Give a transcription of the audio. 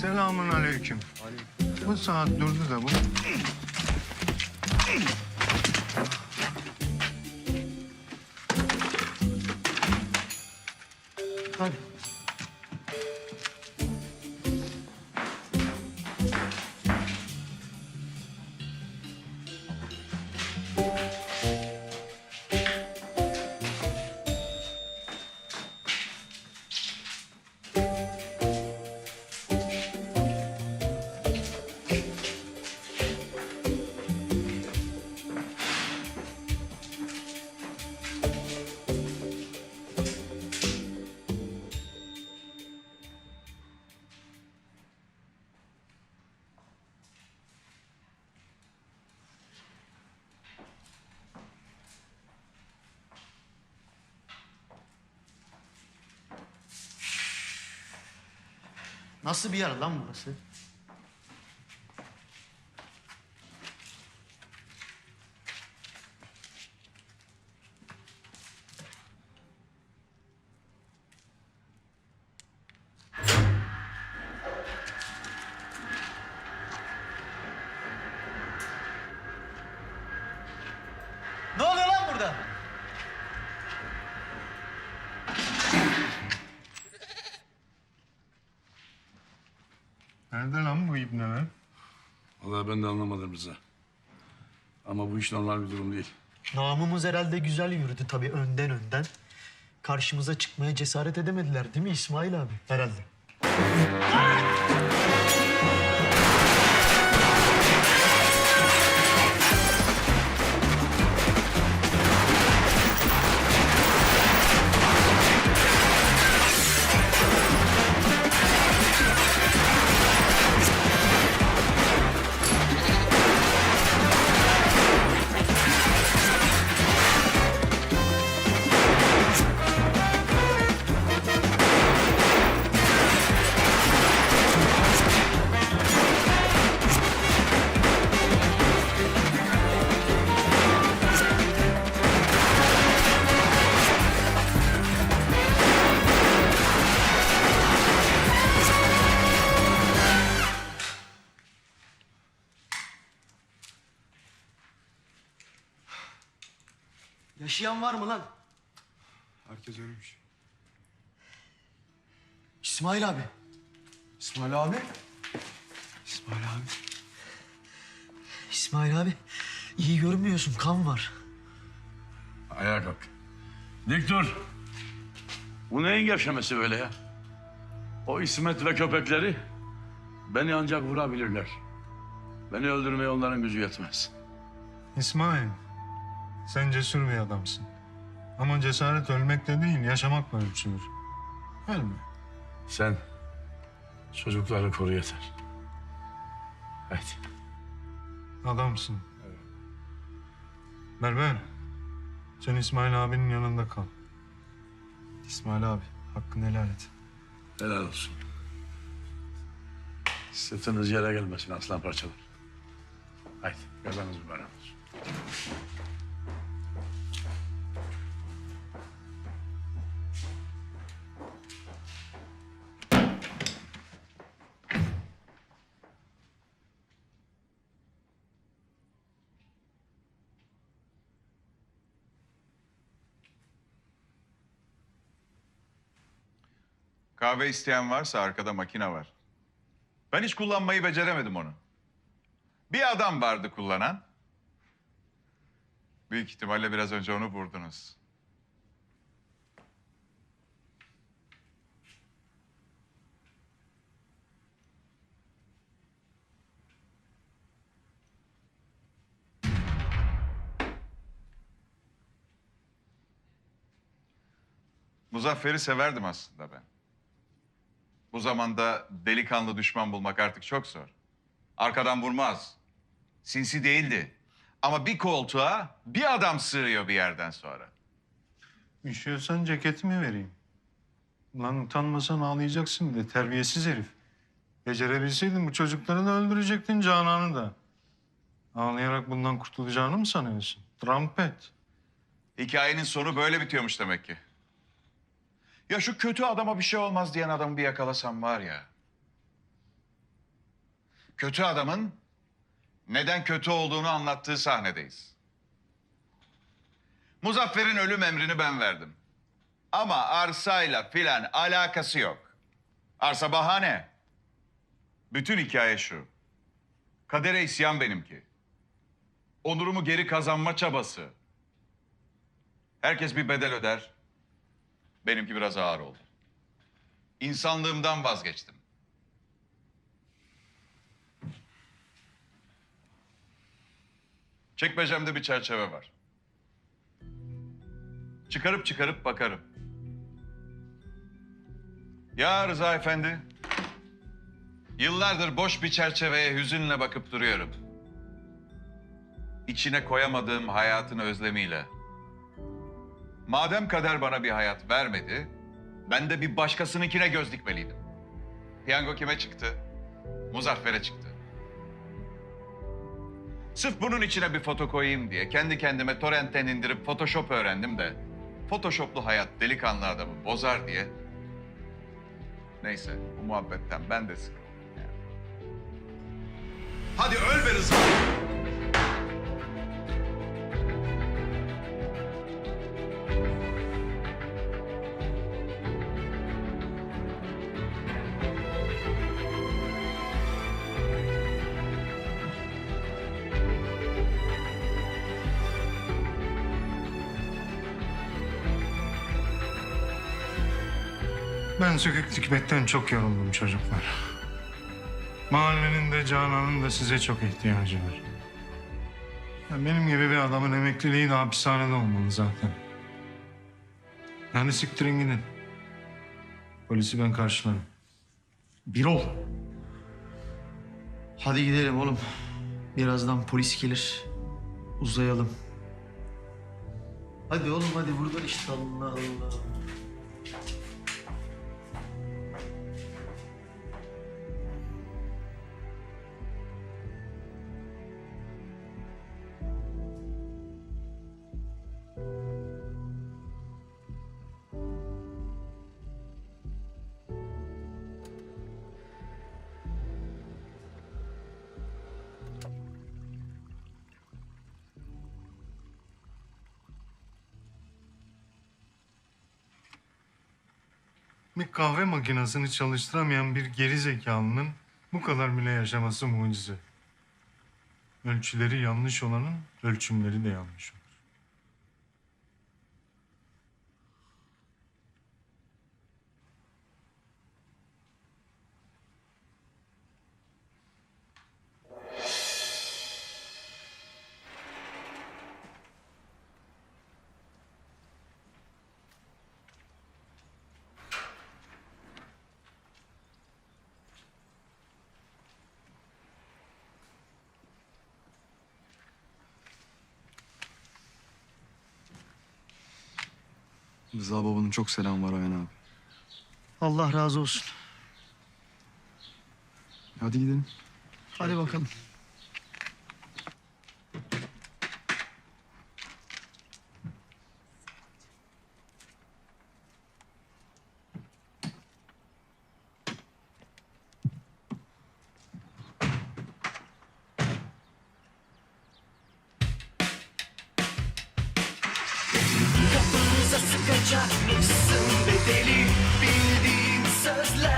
Selamun aleyküm. Bu saat durdu da bu. Hadi. Nasıl bir yer lan burası? Nerede lan bu ibneler? Vallahi ben de anlamadım Rıza. Ama bu iş normal bir durum değil. Namımız herhalde güzel yürüdü tabii önden önden. Karşımıza çıkmaya cesaret edemediler değil mi İsmail abi? Herhalde. Yaşayan var mı lan? Herkes ölmüş. İsmail abi. İsmail abi. İsmail abi. İsmail abi. iyi görünmüyorsun kan var. Ayağa kalk. Dik dur. Bu neyin gevşemesi böyle ya? O İsmet ve köpekleri beni ancak vurabilirler. Beni öldürmeye onların gücü yetmez. İsmail, sen cesur bir adamsın. Ama cesaret ölmekle değil, yaşamakla ölçülür. Ölme. Sen çocukları koru yeter. Haydi. Adamsın. Berber, sen İsmail abinin yanında kal. İsmail abi, hakkını helal et. Helal olsun. Sırtınız yere gelmesin aslan parçalar. Haydi gazanız mübarek olsun. Kahve isteyen varsa arkada makine var. Ben hiç kullanmayı beceremedim onu. Bir adam vardı kullanan. Büyük ihtimalle biraz önce onu vurdunuz. Muzaffer'i severdim aslında ben. Bu zamanda delikanlı düşman bulmak artık çok zor. Arkadan vurmaz. Sinsi değildi. Ama bir koltuğa bir adam sığıyor bir yerden sonra. Üşüyorsan ceketimi vereyim. Lan utanmasan ağlayacaksın bir de terbiyesiz herif. Becerebilseydin bu çocukları da öldürecektin Canan'ı da. Ağlayarak bundan kurtulacağını mı sanıyorsun? Trampet. Hikayenin sonu böyle bitiyormuş demek ki. Ya şu kötü adama bir şey olmaz diyen adamı bir yakalasam var ya. kötü adamın neden kötü olduğunu anlattığı sahnedeyiz. Muzaffer'in ölüm emrini ben verdim. Ama arsayla filan alakası yok. Arsa bahane. Bütün hikaye şu. Kadere isyan benimki. Onurumu geri kazanma çabası. Herkes bir bedel öder. Benimki biraz ağır oldu. İnsanlığımdan vazgeçtim. Çekmecemde bir çerçeve var. Çıkarıp çıkarıp bakarım. Ya Rıza Efendi, yıllardır boş bir çerçeveye hüzünle bakıp duruyorum. İçine koyamadığım hayatın özlemiyle. Madem kader bana bir hayat vermedi, ben de bir başkasınınkine göz dikmeliydim. Piyango kime çıktı? Muzaffer'e çıktı. Sırf bunun içine bir foto koyayım diye kendi kendime torrentten indirip Photoshop öğrendim de... ...Photoshoplu hayat delikanlı adamı bozar diye... Neyse bu muhabbetten ben de sıkıldım. Hadi öl be Rıza! Ben sökük dikmekten çok yoruldum çocuklar. Mahallenin de Canan'ın da size çok ihtiyacı var. Ya benim gibi bir adamın emekliliği de hapishanede olmalı zaten. Yani siktirin gidin. Polisi ben karşılarım. Bir ol. Hadi gidelim oğlum. Birazdan polis gelir. Uzayalım. Hadi oğlum hadi buradan işte Allah Allah. Bir kahve makinesini çalıştıramayan bir geri zekalının bu kadar bile yaşaması mucize. Ölçüleri yanlış olanın ölçümleri de yanlış olur. Rıza babanın çok selam var Ayhan abi. Allah razı olsun. Hadi gidelim. Hadi bakalım. Nasıl kaçarsın bedeli bildiğim sözler